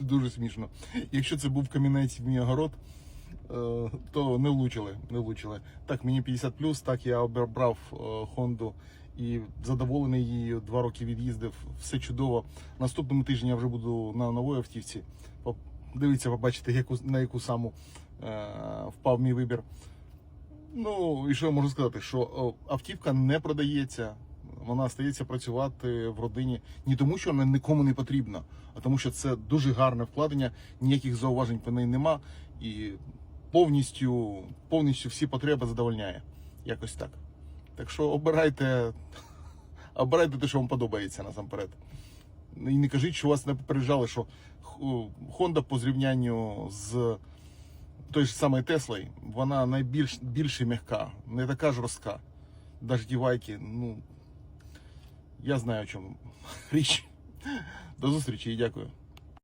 Дуже смішно. Якщо це був камінець в мій огород, е, то не влучили. Не влучили. Так, мені 50 так я обрав е, Хонду і задоволений її. Два роки від'їздив. Все чудово. Наступному тижні я вже буду на новій автівці. Дивіться, побачите, яку, на яку саму е, впав мій вибір. Ну, і що я можу сказати, що автівка не продається. Вона стається працювати в родині не тому, що вона нікому не потрібна, а тому, що це дуже гарне вкладення, ніяких зауважень по неї нема, і повністю, повністю всі потреби задовольняє. Якось так. Так що обирайте, обирайте те, що вам подобається насамперед. І не кажіть, що вас не попереджали, що Honda по зрівнянню з той ж самою Теслою, вона найбільш більш м'яка, не така жорстка. Навіть дівайки, ну я знаю, о чому річ. До зустрічі і дякую.